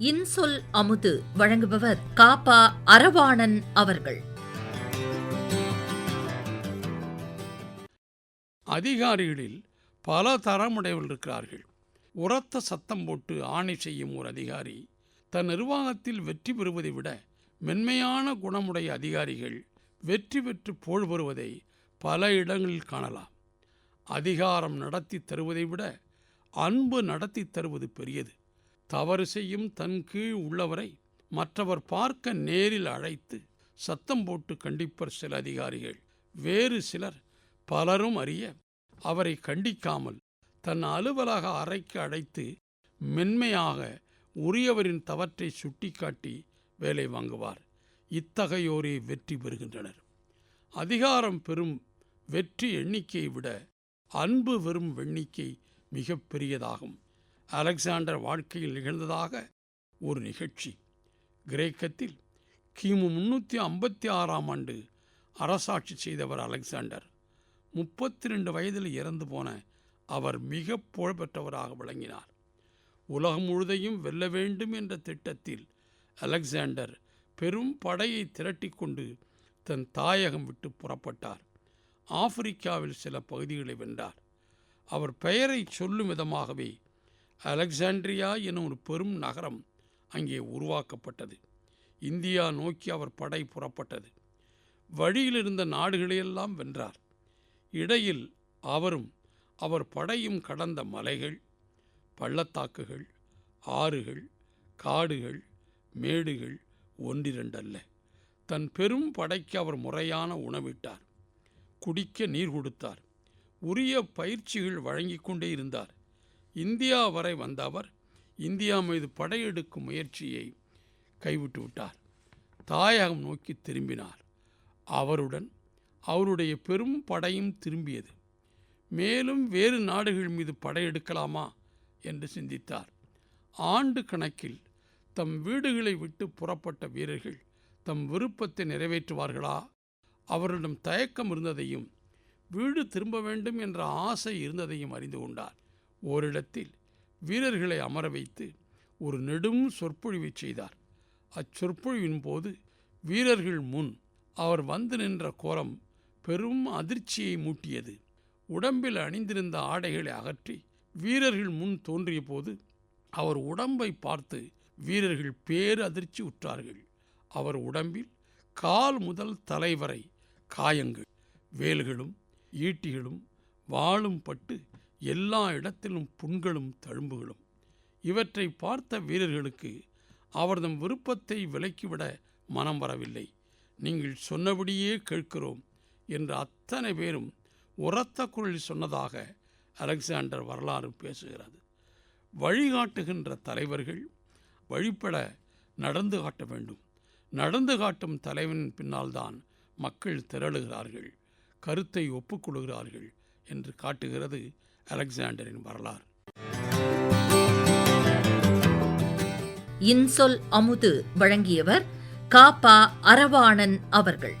இன்சொல் அமுது வழங்குபவர் காப்பா அரவாணன் அவர்கள். அதிகாரிகளில் பல தரமுடையவர்கள் இருக்கிறார்கள். உரத்த சத்தம் போட்டு ஆணை செய்யும் ஒரு அதிகாரி தன் நிர்வாகத்தில் வெற்றி பெறுவதை விட மென்மையான குணமுடைய அதிகாரிகள் வெற்றி பெற்று போல் பெறுவதை பல இடங்களில் காணலாம். அதிகாரம் நடத்தி தருவதை விட அன்பு நடத்தி தருவது பெரியது. தவறு செய்யும் தன் கீழ் உள்ளவரை மற்றவர் பார்க்க நேரில் அழைத்து சத்தம் போட்டு கண்டிப்பர் சில அதிகாரிகள். வேறு சிலர் பலரும் அறிய அவரை கண்டிக்காமல் தன் அலுவலக அறைக்கு அழைத்து மென்மையாக உரியவரின் தவற்றை சுட்டிக்காட்டி வேலை வாங்குவார். இத்தகையோரே வெற்றி பெறுகின்றனர். அதிகாரம் பெறும் வெற்றி எண்ணிக்கையை விட அன்பு வெறும் எண்ணிக்கை மிக பெரியதாகும். அலெக்சாண்டர் வாழ்க்கையில் நிகழ்ந்ததாக ஒரு நிகழ்ச்சி. கிரேக்கத்தில் கிமு முன்னூற்றி ஐம்பத்தி ஆறாம் ஆண்டு அரசாட்சி செய்தவர் அலெக்சாண்டர். முப்பத்தி ரெண்டு வயதில் இறந்து போன அவர் மிக புகழ்பெற்றவராக விளங்கினார். உலகம் முழுதையும் வெல்ல வேண்டும் என்ற திட்டத்தில் அலெக்சாண்டர் பெரும் படையை திரட்டிக்கொண்டு தன் தாயகம் விட்டு புறப்பட்டார். ஆப்பிரிக்காவில் சில பகுதிகளை வென்றார். அவர் பெயரை சொல்லும் விதமாகவே அலெக்சாண்ட்ரியா எனும் ஒரு பெரும் நகரம் அங்கே உருவாக்கப்பட்டது. இந்தியா நோக்கி அவர் படை புறப்பட்டது. வழியில் இருந்த நாடுகளையெல்லாம் வென்றார். இடையில் அவரும் அவர் படையும் கடந்த மலைகள் பள்ளத்தாக்குகள் ஆறுகள் காடுகள் மேடுகள் ஒன்றிரண்டல்ல. தன் பெரும் படைக்கு அவர் முறையான உணவிட்டார். குடிக்க நீர் கொடுத்தார். உரிய பயிற்சிகள் வழங்கிக் கொண்டே இருந்தார். இந்தியா வரை வந்த அவர் இந்தியா மீது படையெடுக்கும் முயற்சியை கைவிட்டு விட்டார் தாயகம் நோக்கி திரும்பினார். அவருடன் அவருடைய பெரும் படையும் திரும்பியது. மேலும் வேறு நாடுகள் மீது படையெடுக்கலாமா என்று சிந்தித்தார். ஆண்டு கணக்கில் தம் வீடுகளை விட்டு புறப்பட்ட வீரர்கள் தம் விருப்பத்தை நிறைவேற்றுவார்களா? அவரிடம் தயக்கம் இருந்ததையும் வீடு திரும்ப வேண்டும் என்ற ஆசை இருந்ததையும் அறிந்து கொண்டார். ஓரிடத்தில் வீரர்களை அமர வைத்து ஒரு நெடும் சொற்பொழிவை செய்தார். அச்சொற்பொழிவின் போது வீரர்கள் முன் அவர் வந்து நின்ற கோலம் பெரும் அதிர்ச்சியை மூட்டியது. உடம்பில் அணிந்திருந்த ஆடைகளை அகற்றி வீரர்கள் முன் தோன்றிய போது அவர் உடம்பை பார்த்து வீரர்கள் பேரதிர்ச்சி உற்றார்கள். அவர் உடம்பில் கால் முதல் தலை வரை காயங்கள் வேல்களும் ஈட்டிகளும் வாளும் பட்டு எல்லா இடத்திலும் புண்களும் தழும்புகளும். இவற்றை பார்த்த வீரர்களுக்கு அவர்தம் விருப்பத்தை விலக்கிவிட மனம் வரவில்லை. நீங்கள் சொன்னபடியே கேட்கிறோம் என்று அத்தனை பேரும் உரத்த குரலில் சொன்னதாக அலெக்சாண்டர் வரலாறு பேசுகிறது. வழிகாட்டுகின்ற தலைவர்கள் வழிபட நடந்து காட்ட வேண்டும். நடந்து காட்டும் தலைவனின் பின்னால்தான் மக்கள் திரளுகிறார்கள். கருத்தை ஒப்புக்கொள்கிறார்கள் என்று காட்டுகிறது அலெக்சாண்டரின் வரலாறு. இன்சொல் அமுது வழங்கியவர் காப்பா அரவாணன் அவர்கள்.